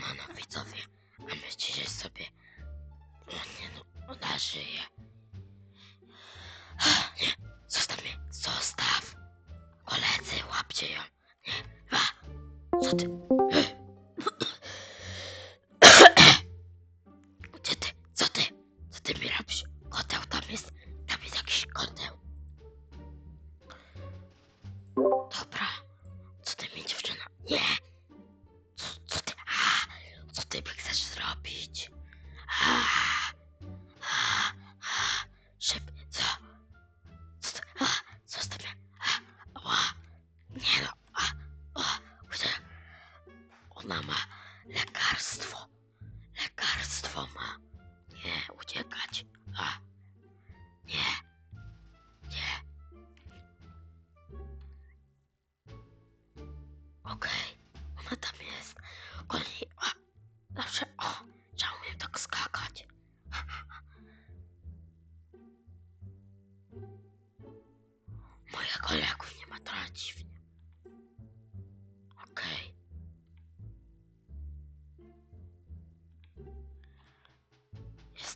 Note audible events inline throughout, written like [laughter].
Siemano widzowie, a my dzisiaj sobie... O nie no, ona żyje. Nie, zostaw mnie, zostaw. Koledzy, łapcie ją. Nie, co ty? [coughs] Gdzie ty? Co ty? Co ty mi robisz? Koteł tam jest, tam jest jakiś koteł. Dobra,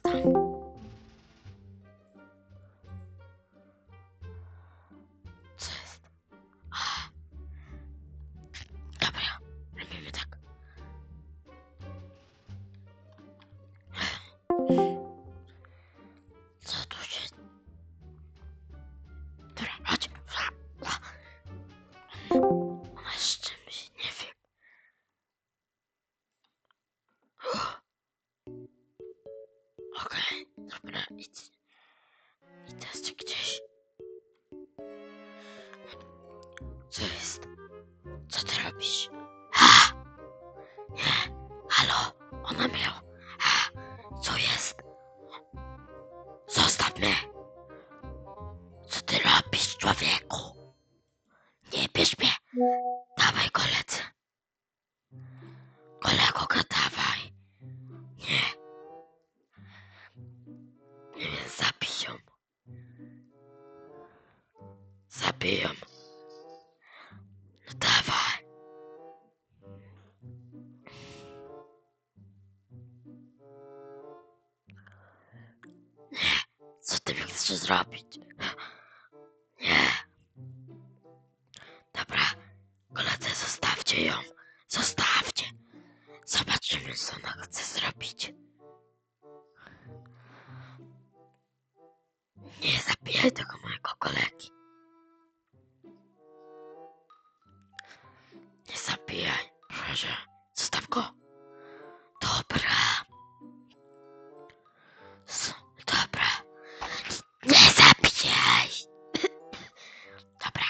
Jestem. Co Dawaj, koledzy! Kolego, go dawaj! Nie! Nie wiem, zabiją. Zabiją. No dawaj. Nie, co ty mi chcesz zrobić? Zostaw go. Dobra. S- Dobra. Nie zabijaj. [clears throat] Dobra.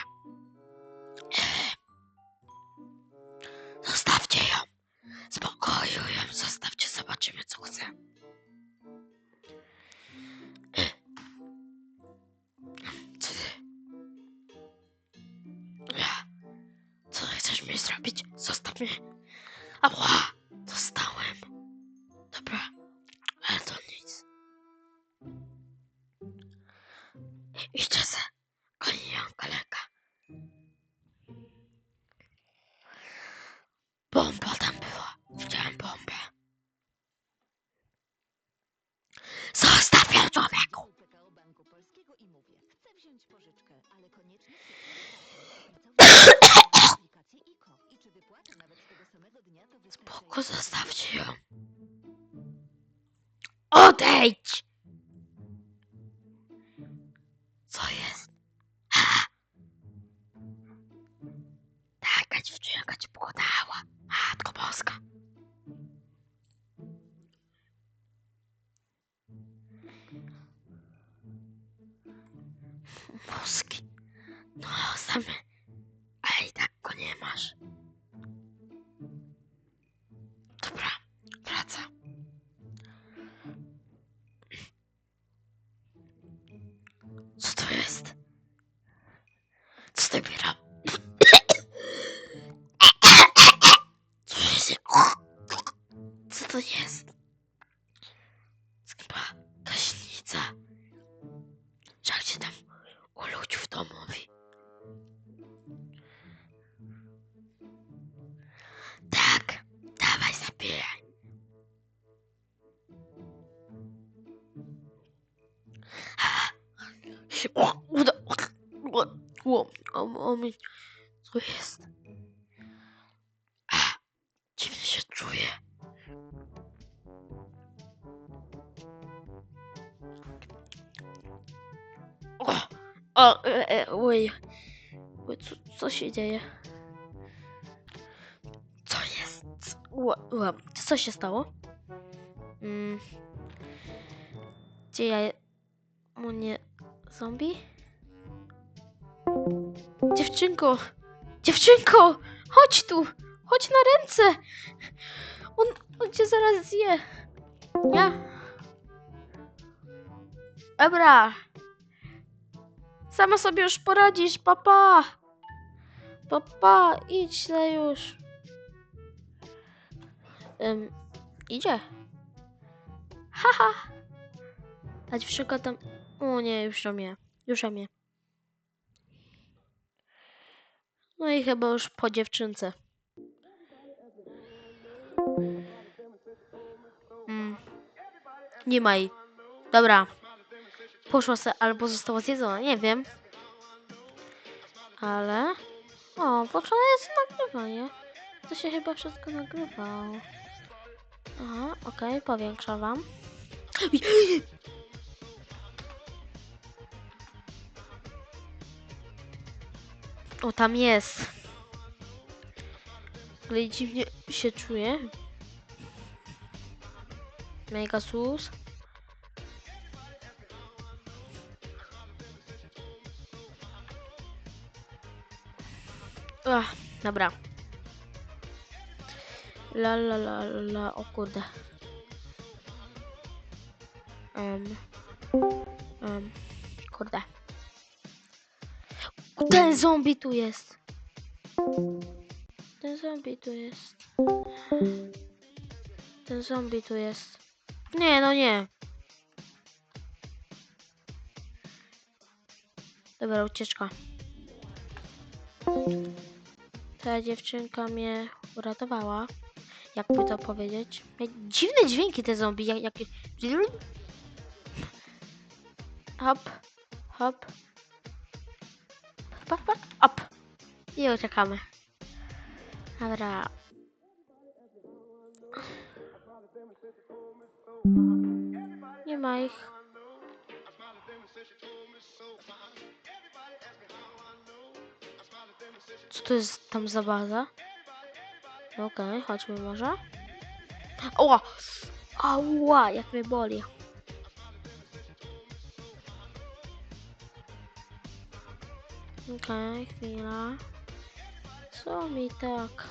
E, Zostawcie ją. Spokoju ją zostawcie, zobaczymy co chce. E. Chcesz mi zrobić? Zostaw mnie. Ała! Dostałem. Dobra. Ale to nic. Idźcie se. Goni kolega. Bomba tam była. Widziałem bombę. Zostaw człowieku! Polskiego i mówię, chcę wziąć pożyczkę, ale koniecznie Spoko, zostawcie ją. Odejdź! Co jest? Taka dziewczynka ci pogadała. O, uda, o, o, o, o, mi- co jest? A, dziwnie się czuję. O, o, e, e, oj, co, co się dzieje? Co jest? Ła, ła, co się stało? Mm. Gdzie ja... O nie... Zombie? Dziewczynko! Dziewczynko! Chodź tu! Chodź na ręce! On, on cię zaraz zje! Ja? Dobra! Sama sobie już poradzisz, papa! Papa, idź se już! Ym, idzie. Haha! A dziewczynka tam... O nie, już o mnie. Już o mnie. No i chyba już po dziewczynce. Mm. Nie ma jej. Dobra. Poszła se albo została zjedzona, nie wiem. Ale... O, włączone jest nagrywanie. To się chyba wszystko nagrywało. Aha, okej, powiększam wam. O, tam jest. Ale dziwnie się czuję. Mega sus. Ach, dobra. La la la la, o kurde. Um, um, kurde. Ten zombie tu jest. Ten zombie tu jest. Ten zombie tu jest. Nie, no nie. Dobra, ucieczka. Ta dziewczynka mnie uratowała. Jakby to powiedzieć. Dziwne dźwięki te zombie. Jak, jakie... Hop, hop. Hop, hop, hop. I uciekamy. Dobra. Nie ma ich. Co to jest tam za baza? Okej, chodźmy może. Ała! Ała, jak mnie boli. Okej, chwila. Co mi tak?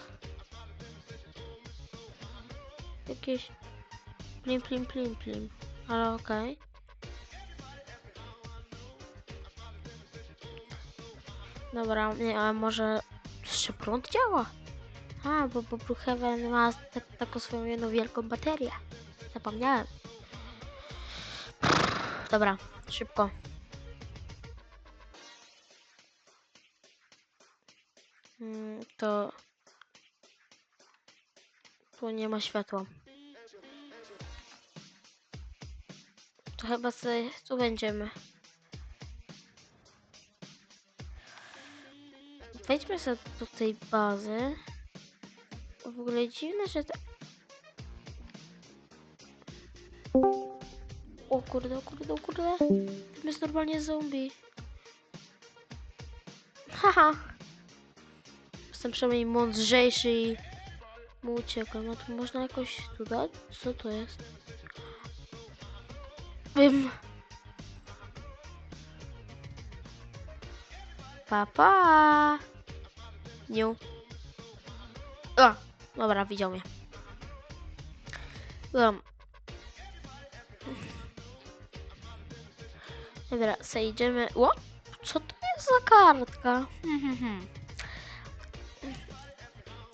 Jakieś... Plim, plim, plim, plim. Ale okej. Dobra, nie, a może jeszcze prąd działa? A, bo, bo Brookhaven ma tak, taką swoją jedną wielką baterię. Zapomniałem. Dobra, szybko. To... Tu nie ma światła. To chyba sobie tu będziemy. Wejdźmy sobie do tej bazy. W ogóle dziwne, że... Ta... O kurde, o kurde, o kurde. Tam jest normalnie zombie. Haha. Jestem przynajmniej mądrzejszy i mu uciekam. A tu można jakoś tu dać? Co to jest? Wiem. Papa. Niu. A, dobra, widział mnie. Um. Dobra, zejdziemy. O, co to jest za kartka? Hmm, hmm, hmm.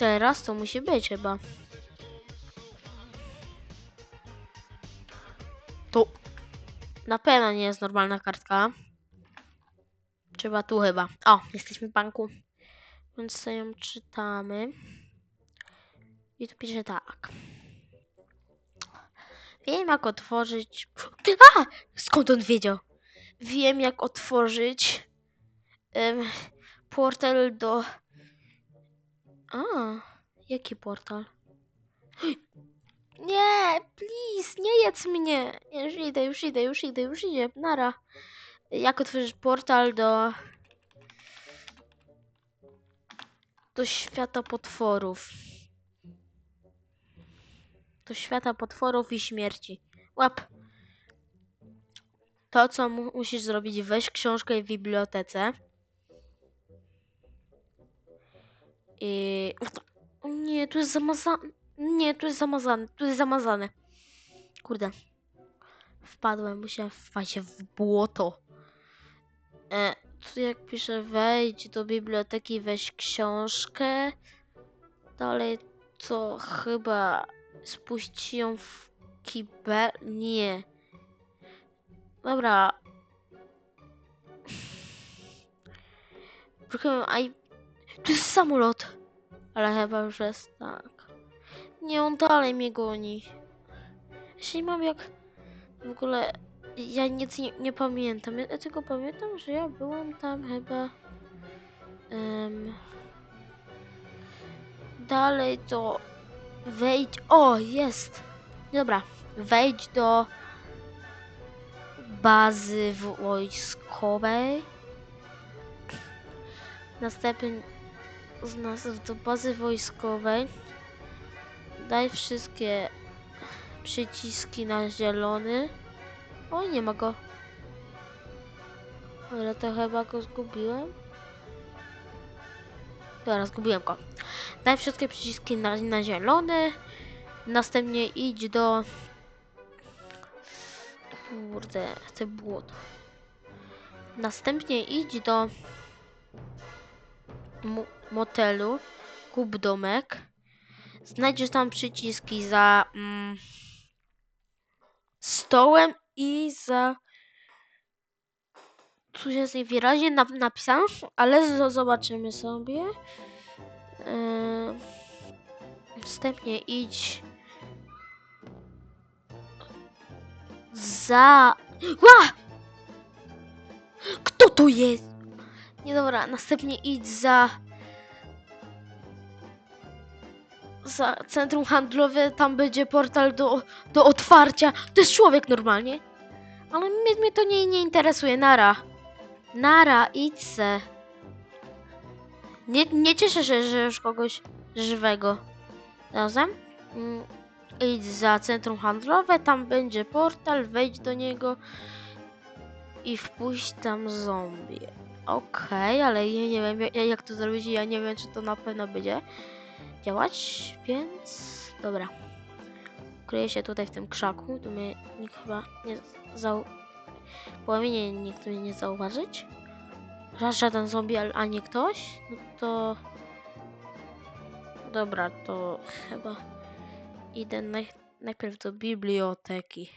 Teraz to musi być chyba. To na pewno nie jest normalna kartka. Trzeba tu chyba. O, jesteśmy w banku. Więc sobie ją czytamy. I tu pisze tak. Wiem jak otworzyć... A! Skąd on wiedział? Wiem jak otworzyć em, portal do... A, jaki portal? Nie, please, nie jedz mnie. Już idę, już idę, już idę, już idę. Nara. Jak otworzyć portal do... Do świata potworów. Do świata potworów i śmierci. Łap. To, co mu musisz zrobić, weź książkę w bibliotece. I... O nie, tu jest zamazane. Nie, tu jest zamazane, tu jest zamazane. Kurde. Wpadłem, musiałem wpaść w błoto. E, tu jak pisze wejdź do biblioteki, weź książkę. Dalej to chyba spuść ją w kibel. Nie. Dobra. Brukałem, aj. Tu jest samolot. Ale chyba już jest tak. Nie, on dalej mnie goni. Nie mam jak... W ogóle... Ja nic nie, nie pamiętam. Ja tylko pamiętam, że ja byłam tam chyba... em, dalej to... Wejdź... O, jest! Dobra. Wejdź do... Bazy wojskowej. Następnie... Z nas do bazy wojskowej. Daj wszystkie przyciski na zielony. O, nie ma go. Ale to chyba go zgubiłem. Dobra, zgubiłem go. Daj wszystkie przyciski na, na zielony. Następnie idź do... Kurde, te błoto. Następnie idź do mu- motelu. Kup domek. Znajdziesz tam przyciski za mm, stołem i za. Tu jest niewyraźnie nap- napisane, ale zobaczymy sobie. Yy, wstępnie idź za. Ła! Kto to jest? Nie dobra, następnie idź za za centrum handlowe, tam będzie portal do, do otwarcia. To jest człowiek normalnie. Ale mnie, mnie to nie, nie interesuje. Nara. Nara, idź se. Nie, nie cieszę się, że już kogoś żywego. Razem? Mm, idź za centrum handlowe, tam będzie portal, wejdź do niego i wpuść tam zombie. Okej, ale ja nie wiem jak, to zrobić ja nie wiem czy to na pewno będzie działać, więc dobra. Kryję się tutaj w tym krzaku, tu mnie nikt chyba nie zau... Powinien nikt mnie nie zauważyć. Ża- Żaden zombie, al- ani ktoś. No to... Dobra, to chyba idę naj... najpierw do biblioteki.